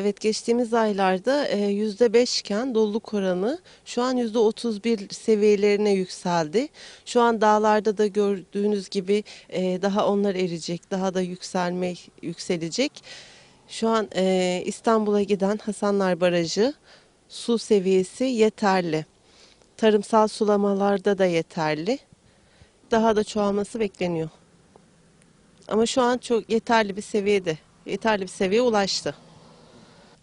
Evet geçtiğimiz aylarda e, %5 iken doluluk oranı şu an %31 seviyelerine yükseldi. Şu an dağlarda da gördüğünüz gibi e, daha onlar erecek, daha da yükselme yükselecek. Şu an e, İstanbul'a giden Hasanlar Barajı su seviyesi yeterli. Tarımsal sulamalarda da yeterli. Daha da çoğalması bekleniyor. Ama şu an çok yeterli bir seviyede, yeterli bir seviyeye ulaştı.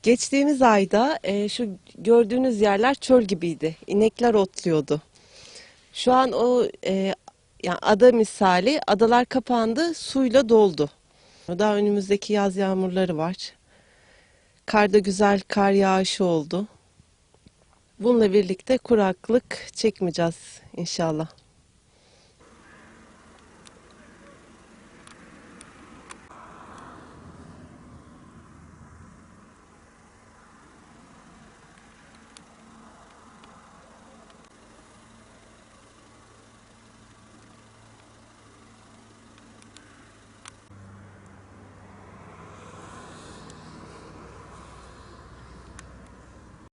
Geçtiğimiz ayda e, şu gördüğünüz yerler çöl gibiydi. İnekler otluyordu. Şu an o e, yani ada misali adalar kapandı, suyla doldu. Daha önümüzdeki yaz yağmurları var. Karda güzel kar yağışı oldu. Bununla birlikte kuraklık çekmeyeceğiz inşallah.